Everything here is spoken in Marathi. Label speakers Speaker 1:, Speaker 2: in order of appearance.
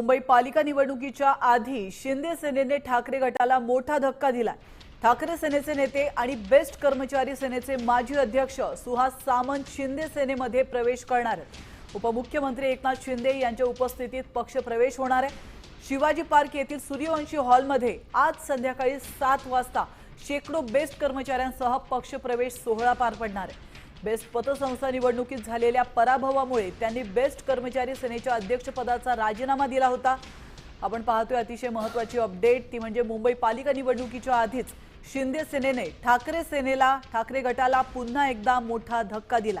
Speaker 1: मुंबई पालिका निवडणुकीच्या आधी शिंदे सेनेने ठाकरे गटाला मोठा धक्का दिला ठाकरे सेनेचे नेते आणि बेस्ट कर्मचारी सेनेचे माजी अध्यक्ष सुहास सामंत शिंदे सेनेमध्ये प्रवेश करणार आहेत. उपमुख्यमंत्री एकनाथ शिंदे यांच्या उपस्थितीत पक्षप्रवेश होणार आहे. शिवाजी पार्क येथील सूर्यवंशी हॉलमध्ये आज संध्याकाळी सात वाजता शेकडो बेस्ट कर्मचाऱ्यांसह पक्षप्रवेश सोहळा पार पडणार आहे. बेस्ट पतसंस्था निवडणुकीत झालेल्या पराभवामुळे त्यांनी बेस्ट कर्मचारी सेनेच्या अध्यक्षपदाचा राजीनामा दिला होता. आपण पाहतोय अतिशय महत्वाची अपडेट ती म्हणजे मुंबई पालिका निवडणुकीच्या आधीच शिंदे सेनेने ठाकरे सेनेला ठाकरे गटाला पुन्हा एकदा मोठा धक्का दिला.